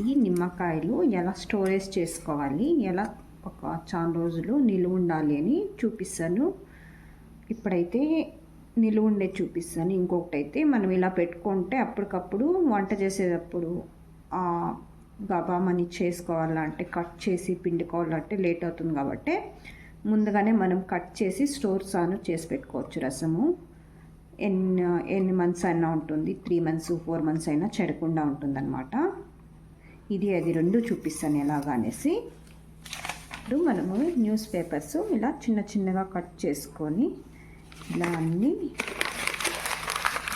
ఈ నిమ్మకాయలు ఎలా స్టోరేజ్ చేసుకోవాలి ఎలా ఒక చాలా రోజులు నిలువ ఉండాలి అని చూపిస్తాను. ఇప్పుడైతే నిలువ ఉండే చూపిస్తాను. ఇంకొకటి అయితే మనం ఇలా పెట్టుకుంటే అప్పటికప్పుడు వంట చేసేటప్పుడు గబామని చేసుకోవాలంటే కట్ చేసి పిండుకోవాలంటే లేట్ అవుతుంది కాబట్టి ముందుగానే మనం కట్ చేసి స్టోర్ సాను చేసి పెట్టుకోవచ్చు రసము. ఎన్ని ఎన్ని మంత్స్ అయినా ఉంటుంది త్రీ మంత్స్ ఫోర్ మంత్స్ అయినా చెడకుండా ఉంటుందన్నమాట. ఇది అది రెండు చూపిస్తాను ఎలాగా అనేసి. ఇప్పుడు మనము న్యూస్ పేపర్స్ ఇలా చిన్న చిన్నగా కట్ చేసుకొని ఇలా అన్నీ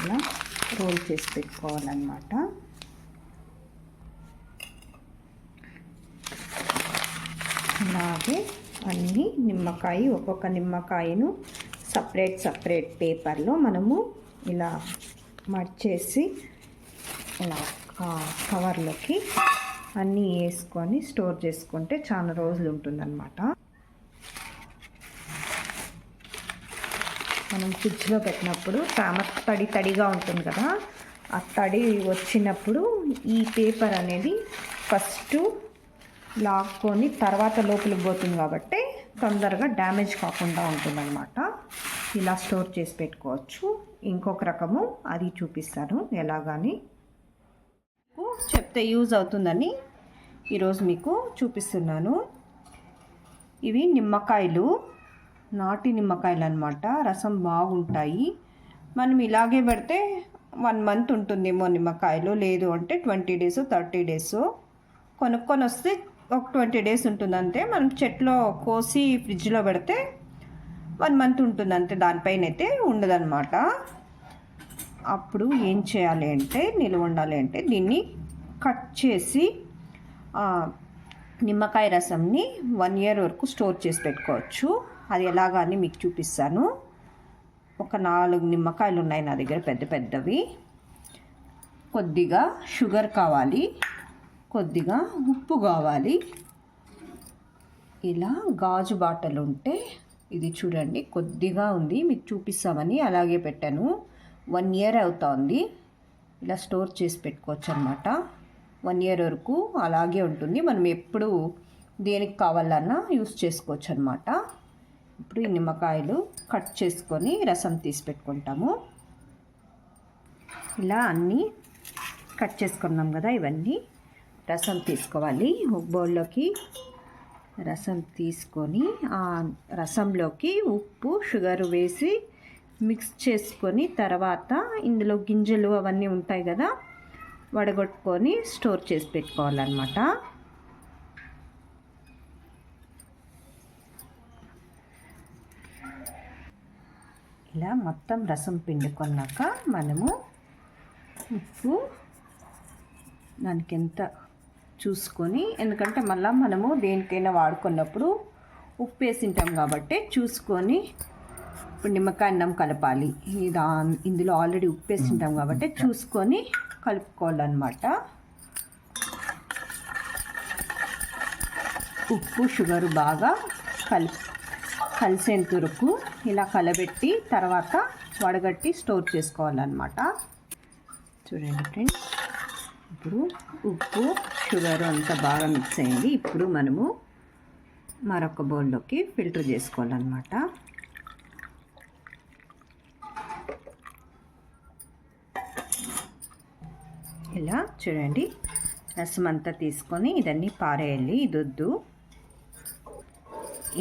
ఇలా రోల్ చేసి పెట్టుకోవాలన్నమాట. అలాగే అన్నీ నిమ్మకాయ ఒక్కొక్క నిమ్మకాయను సపరేట్ సపరేట్ పేపర్లో మనము ఇలా మడిచేసి ఇలా కవర్లోకి అన్నీ వేసుకొని స్టోర్ చేసుకుంటే చాలా రోజులు ఉంటుందన్నమాట మనం ఫ్రిడ్జ్లో పెట్టినప్పుడు తామ తడి తడిగా ఉంటుంది కదా ఆ తడి వచ్చినప్పుడు ఈ పేపర్ అనేది ఫస్ట్ లాక్కొని తర్వాత లోపలికి పోతుంది కాబట్టి తొందరగా డ్యామేజ్ కాకుండా ఉంటుందన్నమాట. ఇలా స్టోర్ చేసి పెట్టుకోవచ్చు. ఇంకొక రకము అది చూపిస్తాను. ఎలాగని చెప్తే యూజ్ అవుతుందని ఈరోజు మీకు చూపిస్తున్నాను. ఇవి నిమ్మకాయలు నాటి నిమ్మకాయలు అనమాట రసం బాగుంటాయి. మనం ఇలాగే పెడితే వన్ మంత్ ఉంటుందేమో నిమ్మకాయలు. లేదు అంటే ట్వంటీ డేస్ థర్టీ డేస్. కొనుక్కొని వస్తే ఒక ట్వంటీ డేస్ ఉంటుంది అంతే మనం చెట్లో కోసి ఫ్రిడ్జ్లో పెడితే వన్ మంత్ ఉంటుంది అంతే దానిపైన అయితే ఉండదన్నమాట. అప్పుడు ఏం చేయాలి అంటే నిల్వ ఉండాలి అంటే దీన్ని కట్ చేసి నిమ్మకాయ రసంని వన్ ఇయర్ వరకు స్టోర్ చేసి పెట్టుకోవచ్చు. అది ఎలాగా అని మీకు చూపిస్తాను. ఒక నాలుగు నిమ్మకాయలు ఉన్నాయి నా దగ్గర పెద్ద పెద్దవి. కొద్దిగా షుగర్ కావాలి. కొద్దిగా ఉప్పు కావాలి. ఇలా గాజు బాటలు ఉంటే ఇది చూడండి కొద్దిగా ఉంది. మీకు చూపిస్తామని అలాగే పెట్టాను. వన్ ఇయర్ అవుతోంది. ఇలా స్టోర్ చేసి పెట్టుకోవచ్చు అనమాట వన్ ఇయర్ వరకు అలాగే ఉంటుంది. మనం ఎప్పుడు దేనికి కావాలన్నా యూస్ చేసుకోవచ్చు అనమాట ఇప్పుడు ఈ నిమ్మకాయలు కట్ చేసుకొని రసం తీసి పెట్టుకుంటాము. ఇలా అన్నీ కట్ చేసుకున్నాం కదా ఇవన్నీ. రసం తీసుకోవాలి. ఒక బౌల్లోకి రసం తీసుకొని ఆ రసంలోకి ఉప్పు షుగర్ వేసి మిక్స్ చేసుకొని తర్వాత ఇందులో గింజలు అవన్నీ ఉంటాయి కదా వడగొట్టుకొని స్టోర్ చేసి పెట్టుకోవాలన్నమాట. ఇలా మొత్తం రసం పిండుకున్నాక మనము ఉప్పు దానికి ఎంత చూసుకొని ఎందుకంటే మళ్ళీ మనము దేనికైనా వాడుకున్నప్పుడు ఉప్పు వేసింటాం కాబట్టి చూసుకొని ఇప్పుడు నిమ్మకాయ అన్నం కలపాలి. దా ఇందులో ఆల్రెడీ ఉప్పు వేసింటాం కాబట్టి చూసుకొని కలుపుకోవాలన్నమాట. ఉప్పు షుగరు బాగా కలిపి కలిసేంత వరకు ఇలా కలబెట్టి తర్వాత వడగట్టి స్టోర్ చేసుకోవాలన్నమాట. చూడండి ఫ్రెండ్స్ ఇప్పుడు ఉప్పు షుగర్ అంతా బాగా మిక్స్ అయింది. ఇప్పుడు మనము మరొక బౌల్లోకి ఫిల్టర్ చేసుకోవాలన్నమాట. ఇలా చూడండి. రసం అంతా తీసుకొని ఇదన్నీ పారేయాలి. దొద్దు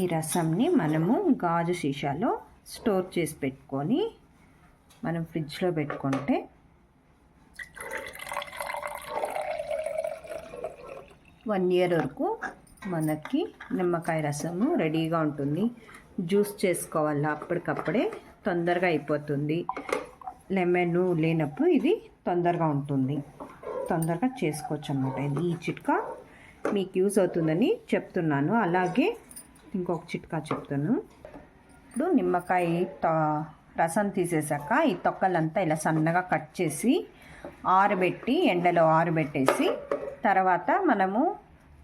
ఈ రసంని మనము గాజు సీసాలో స్టోర్ చేసి పెట్టుకొని మనం ఫ్రిడ్జ్లో పెట్టుకుంటే వన్ ఇయర్ వరకు మనకి నిమ్మకాయ రసము రెడీగా ఉంటుంది. జ్యూస్ చేసుకోవాలి? అప్పటికప్పుడే తొందరగా అయిపోతుంది. లెమన్ లేనప్పుడు ఇది తొందరగా ఉంటుంది. తొందరగా చేసుకోవచ్చు అనమాట ఇది ఈ చిట్కా మీకు యూజ్ అవుతుందని చెప్తున్నాను. అలాగే ఇంకొక చిట్కా చెప్తాను. ఇప్పుడు నిమ్మకాయ రసం తీసేసాక ఈ తొక్కలంతా ఇలా సన్నగా కట్ చేసి ఆరబెట్టి ఎండలో ఆరబెట్టేసి తర్వాత మనము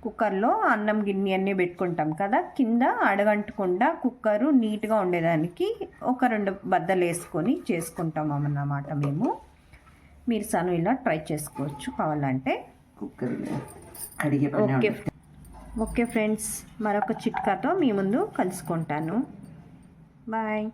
కుక్కర్లో అన్నం గిన్నె అన్నీ పెట్టుకుంటాం కదా కింద అడగంటకుండా కుక్కరు నీట్గా ఉండేదానికి ఒక రెండు బద్దలు వేసుకొని చేసుకుంటాం అన్నమాట మేము. మీరు సను ఇలా ట్రై చేసుకోవచ్చు కావాలంటే. కుక్కర్ కడిగే ఓకే. ఓకే ఫ్రెండ్స్ మరొక చిట్కాతో మీ ముందు కలుసుకుంటాను. బాయ్.